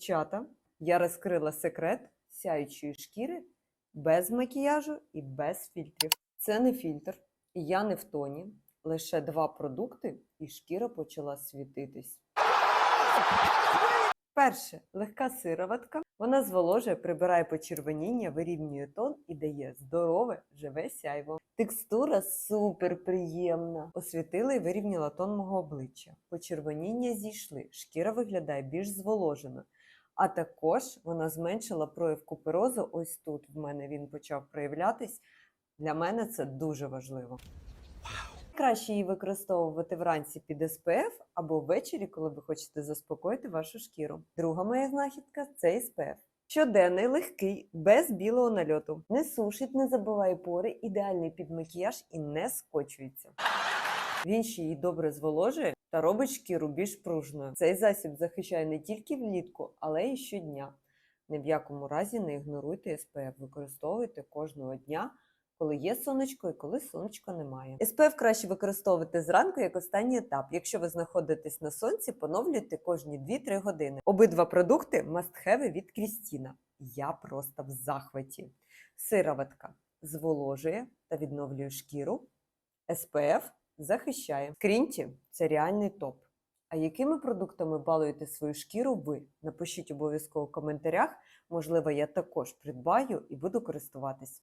Дівчата, я розкрила секрет сяючої шкіри без макіяжу і без фільтрів. Це не фільтр, і я не в тоні. Лише два продукти, і шкіра почала світитись. Перше легка сироватка. Вона зволожує, прибирає почервоніння, вирівнює тон і дає здорове, живе сяйво. Текстура супер приємна. Освітила і вирівняла тон мого обличчя. Почервоніння зійшли, шкіра виглядає більш зволожено. А також вона зменшила прояв куперозу. Ось тут в мене він почав проявлятись. Для мене це дуже важливо. Краще її використовувати вранці під SPF або ввечері, коли ви хочете заспокоїти вашу шкіру. Друга моя знахідка це SPF. Щоденний, легкий, без білого нальоту. Не сушить, не забиває пори, ідеальний під макіяж і не скочується. Він ще її добре зволожує та робить шкіру більш пружною. Цей засіб захищає не тільки влітку, але й щодня. Ні в якому разі не ігноруйте SPF, використовуйте кожного дня коли є сонечко і коли сонечка немає. SPF краще використовувати зранку як останній етап. Якщо ви знаходитесь на сонці, поновлюйте кожні 2-3 години. Обидва продукти мастхеви від Крістіна. Я просто в захваті. Сироватка зволожує та відновлює шкіру. SPF захищає. Скрінті це реальний топ. А якими продуктами балуєте свою шкіру ви? Напишіть обов'язково в коментарях. Можливо, я також придбаю і буду користуватись.